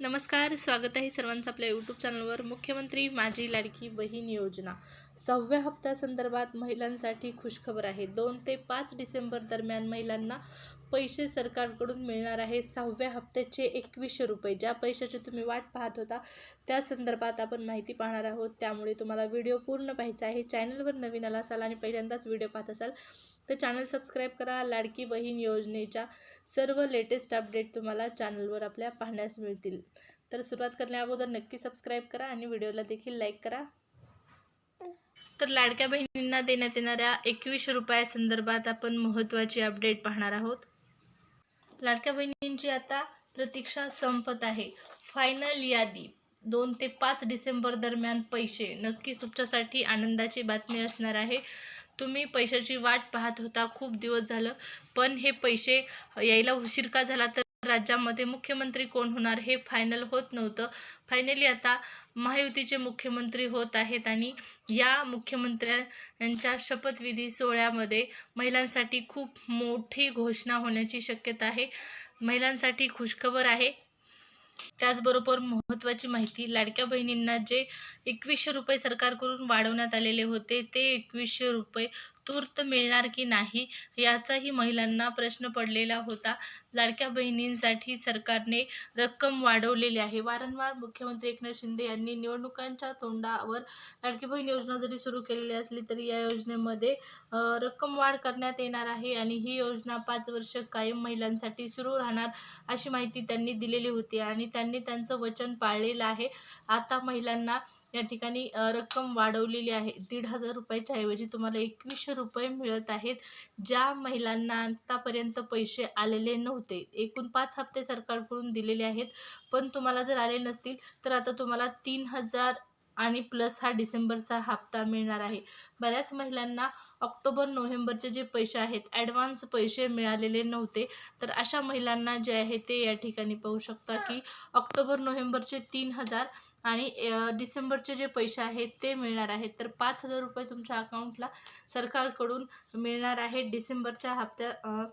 नमस्कार स्वागत आहे सर्वांचं आपल्या यूट्यूब चॅनलवर मुख्यमंत्री माझी लाडकी बहीण योजना. सहाव्या हप्त्यासंदर्भात महिलांसाठी खुशखबर आहे. दोन ते पाच डिसेंबर दरम्यान महिलांना पैसे सरकारकडून मिळणार आहे. सहाव्या हप्त्याचे एकवीसशे रुपये. ज्या पैशाची तुम्ही वाट पाहत होता त्या संदर्भात आपण माहिती पाहणार आहोत. त्यामुळे तुम्हाला व्हिडिओ पूर्ण पाहायचा आहे. चॅनलवर नवीन आला असाल आणि पहिल्यांदाच व्हिडिओ पाहत असाल तर चॅनल सबस्क्राईब करा. लाडकी बहीण योजनेच्या सर्व लेटेस्ट अपडेट तुम्हाला चॅनलवर आपल्या पाहण्यास मिळतील. तर सुरुवात करण्या अगोदर नक्की सबस्क्राईब करा आणि व्हिडिओला देखील लाईक करा. तर लाडक्या बहिणींना देण्यात येणाऱ्या एकवीस रुपयासंदर्भात आपण महत्त्वाची अपडेट पाहणार आहोत. लाडक्या बहिणींची आता प्रतीक्षा संपत आहे. फायनल यादी. दोन ते पाच डिसेंबर दरम्यान पैसे. नक्कीच तुमच्यासाठी आनंदाची बातमी असणार आहे. तुम्ही पैशाची वाट पाहत होता. खूप दिवस झालं. पण हे पैसे यायला उशीर का झाला तर राज्यामध्ये मुख्यमंत्री कोण होणार हे फायनल होत नव्हतं. फायनली आता महायुतीचे मुख्यमंत्री होत आहेत आणि या मुख्यमंत्र्यांच्या शपथविधी सोहळ्यामध्ये महिलांसाठी खूप मोठी घोषणा होण्याची शक्यता आहे. महिलांसाठी खुशखबर आहे. त्याचबरोबर महत्त्वाची माहिती लाडक्या बहिणींना जे एकवीसशे रुपये सरकारकडून वाढवण्यात आलेले होते ते एकवीसशे रुपये तूर्त मिळणार की नाही याचाही महिलांना प्रश्न पडलेला होता. लाडक्या बहिणींसाठी सरकारने रक्कम वाढवलेली आहे. वारंवार मुख्यमंत्री एकनाथ शिंदे यांनी निवडणुकांच्या तोंडावर लाडकी बहीण योजना जरी सुरू केलेली असली तरी या योजनेमध्ये रक्कम वाढ करण्यात येणार आहे आणि ही योजना पाच वर्ष कायम महिलांसाठी सुरू राहणार अशी माहिती त्यांनी दिलेली होती आणि त्यांनी त्यांचं वचन पाळलेलं आहे. आता महिलांना या ठिकाणी रक्कम वाढवलेली आहे. दीड हजार रुपयाच्या ऐवजी तुम्हाला एकवीसशे रुपये मिळत आहेत ज्या महिलांना आतापर्यंत पैसे आलेले नव्हते. एकूण पाच हप्ते सरकारकडून दिलेले आहेत. पण तुम्हाला जर आले नसतील तर आता तुम्हाला तीन हजार आणि प्लस हा डिसेंबरचा हप्ता मिळणार आहे. बऱ्याच महिलांना ऑक्टोबर नोव्हेंबरचे जे पैसे आहेत ॲडव्हान्स पैसे मिळालेले नव्हते. तर अशा महिलांना जे आहे ते या ठिकाणी पाहू शकता की ऑक्टोबर नोव्हेंबरचे तीन हजार आणि डिसेंबरचे जे पैसे आहेत ते मिळणार आहेत. तर पाच हजार रुपये तुमच्या अकाउंटला सरकारकडून मिळणार आहे. डिसेंबरच्या हप्त्या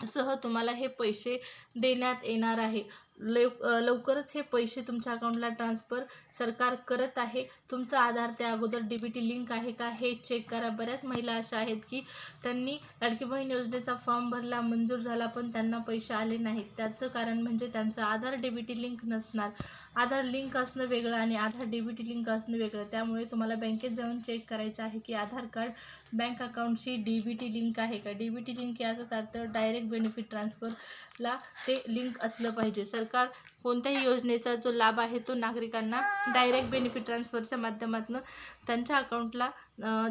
सह तुम्हाला हे पैसे देण्यात येणार आहे. लव लवकरच हे पैसे तुमच्या अकाउंटला ट्रान्सफर सरकार करत आहे. तुमचं आधार त्या अगोदर डी बी टी लिंक आहे का हे चेक करा. बऱ्याच महिला अशा आहेत की त्यांनी लाडकी बहीण योजनेचा फॉर्म भरला मंजूर झाला पण त्यांना पैसे आले नाहीत. त्याचं कारण म्हणजे त्यांचं Aadhaar D B T link नसणार. आधार लिंक असणं वेगळं आणि Aadhaar D B T link असणं वेगळं. त्यामुळे तुम्हाला बँकेत जाऊन चेक करायचं आहे की आधार कार्ड बँक अकाउंटशी डी बी टी लिंक आहे का? डी बी टी लिंक याचाच अर्थ डायरेक्ट बेनिफिट ट्रान्सफरला ते लिंक असलं पाहिजे. सर सरकार कोणत्याही योजनेचा जो लाभ आहे तो नागरिकांना डायरेक्ट बेनिफिट ट्रान्सफरच्या माध्यमातून त्यांच्या अकाउंटला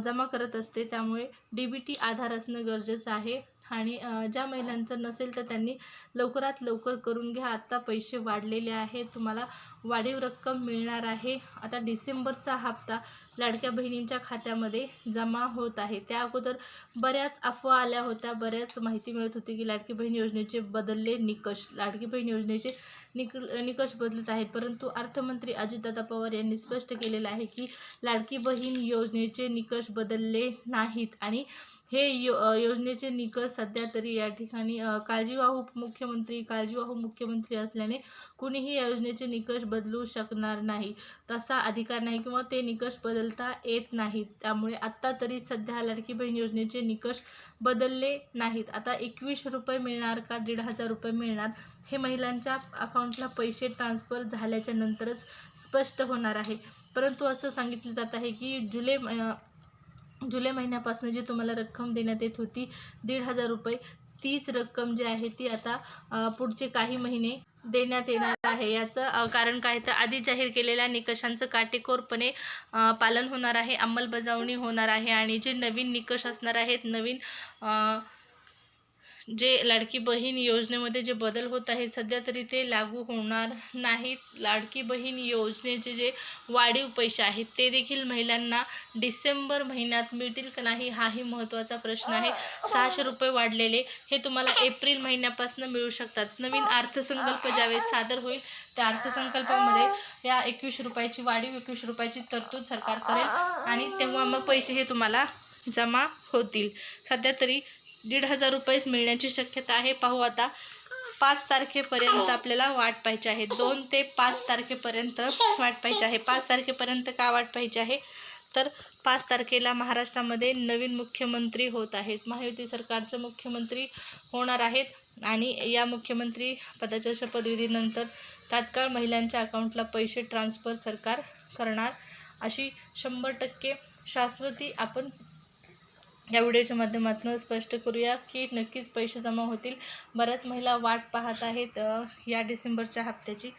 जमा करत असते. त्यामुळे डी बी टी आधार असणं गरजेचं आहे. आणि ज्या महिलांचं नसेल तर त्यांनी लवकरात लवकर करून घ्या. आत्ता पैसे वाढलेले आहे तुम्हाला वाढीव रक्कम मिळणार आहे. आता डिसेंबरचा हप्ता लाडक्या बहिणींच्या खात्यामध्ये जमा होत आहे. त्या अगोदर बऱ्याच अफवा आल्या होत्या. बऱ्याच माहिती मिळत होती की लाडकी बहीण योजनेचे बदलले निकष. लाडकी बहीण योजनेचे निक निकष बदलत आहेत. परंतु अर्थमंत्री अजितदादा पवार यांनी स्पष्ट केलेलं आहे की लाडकी बहीण योजनेचे निकष बदलले नाहीत आणि हे यो योजनेचे निकष सध्या तरी या ठिकाणी काळजीवाहू मुख्यमंत्री काळजीवाहू मुख्यमंत्री असल्याने कुणीही या योजनेचे निकष बदलू शकणार नाही. तसा अधिकार नाही किंवा ते निकष बदलता येत नाहीत. त्यामुळे आत्ता तरी सध्या लाडकी बहीण योजनेचे निकष बदलले नाहीत. आता एकवीस रुपये मिळणार का दीड हजार रुपये मिळणार हे महिलांच्या अकाउंटला पैसे ट्रान्सफर झाल्याच्या नंतरच स्पष्ट होणार आहे. परंतु असं सांगितलं जात आहे की जुलै जुलै महिन्यापासून जी तुम्हाला रक्कम देण्यात येत होती दीड हजार रुपये तीच रक्कम जी आहे ती आता पुढचे काही महिने देण्यात येणार आहे. याचं कारण काय तर आधी जाहीर केलेल्या निकषांचं काटेकोरपणे पालन होणार आहे अंमलबजावणी होणार आहे आणि जे नवीन निकष असणार आहेत नवीन जे लाडकी बहीण योजनेमध्ये जे बदल होत आहेत सध्या तरी ते लागू होणार नाहीत. लाडकी बहीण योजनेचे जे वाढीव पैसे आहेत ते देखील महिलांना डिसेंबर महिन्यात मिळतील का नाही हाही महत्त्वाचा प्रश्न आहे. सहाशे रुपये वाढलेले हे तुम्हाला एप्रिल महिन्यापासून मिळू शकतात. नवीन अर्थसंकल्प ज्यावेळेस सादर होईल त्या अर्थसंकल्पामध्ये या एकवीस रुपयाची वाढीव एकवीस रुपयाची तरतूद सरकार करेल आणि तेव्हा मग पैसे हे तुम्हाला जमा होतील. सध्या तरी दीड हजार रुपयेच मिळण्याची शक्यता आहे. पाहू आता पाच तारखेपर्यंत आपल्याला वाट पाहिजे आहे. दोन ते पाच तारखेपर्यंत वाट पाहिजे आहे. पाच तारखेपर्यंत का वाट पाहिजे आहे? तर पाच तारखेला महाराष्ट्रामध्ये नवीन मुख्यमंत्री होत आहेत. महायुती सरकारचं मुख्यमंत्री होणार आहेत आणि या मुख्यमंत्री पदाच्या शपथविधीनंतर तात्काळ महिलांच्या अकाउंटला पैसे ट्रान्स्फर सरकार करणार. अशी शंभर टक्के शाश्वती आपण या व्हिडिओच्या माध्यमातून स्पष्ट करूया की नक्कीच पैसे जमा होतील. बऱ्याच महिला वाट पाहत आहेत या डिसेंबरच्या हप्त्याची.